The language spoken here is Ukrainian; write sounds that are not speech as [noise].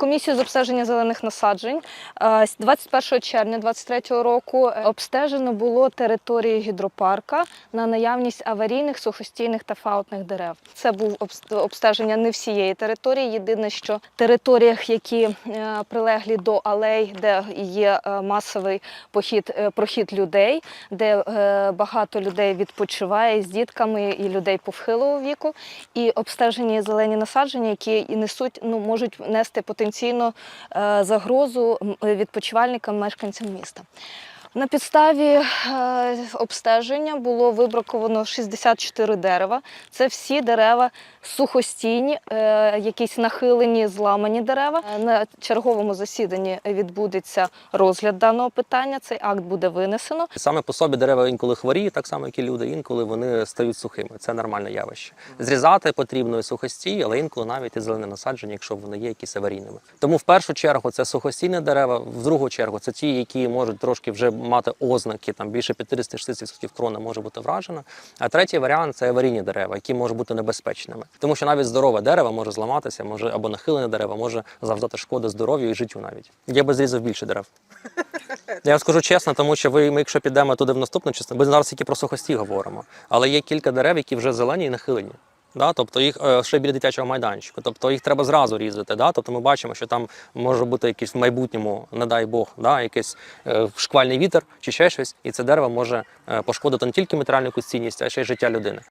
Комісію з обстеження зелених насаджень е, 21 червня 2023 року е, обстежено було території гідропарка на наявність аварійних, сухостійних та фаутних дерев. Це був обстеження не всієї території. Єдине, що територіях, які е, прилеглі до алей, де є е, масовий похід, е, прохід людей, де е, багато людей відпочиває з дітками і людей похилого віку, і обстежені зелені насадження, які і несуть, ну можуть нести потенційно е, загрозу відпочивальникам, мешканцям міста. На підставі е, обстеження було вибраковано 64 дерева. Це всі дерева сухостійні, е, якісь нахилені, зламані дерева. Е, На черговому засіданні відбудеться розгляд даного питання. Цей акт буде винесено. Саме по собі дерева інколи хворіють, так само як і люди, інколи вони стають сухими. Це нормальне явище. Зрізати потрібно і сухостій, але інколи навіть і зелене насадження, якщо вони є якісь аварійними. Тому в першу чергу це сухостійні дерева, в другу чергу це ті, які можуть трошки вже мати ознаки, там більше 50-60% крона може бути вражена. А третій варіант це аварійні дерева, які можуть бути небезпечними. Тому що навіть здорове дерево може зламатися, може або нахилене дерево може завдати шкоди здоров'ю і життю навіть. Я би зрізав більше дерев. [laughs] Я вам скажу чесно, тому що ви, ми, якщо підемо туди в наступну частину, ми зараз тільки про сухості говоримо, але є кілька дерев, які вже зелені і нахилені. Да? Тобто їх е, ще біля дитячого майданчика, Тобто їх треба зразу різати. Да? Тобто ми бачимо, що там може бути якийсь в майбутньому, не дай Бог, да? якийсь е, шквальний вітер чи ще щось, і це дерево може е, пошкодити не тільки матеріальну цінність, а ще й життя людини.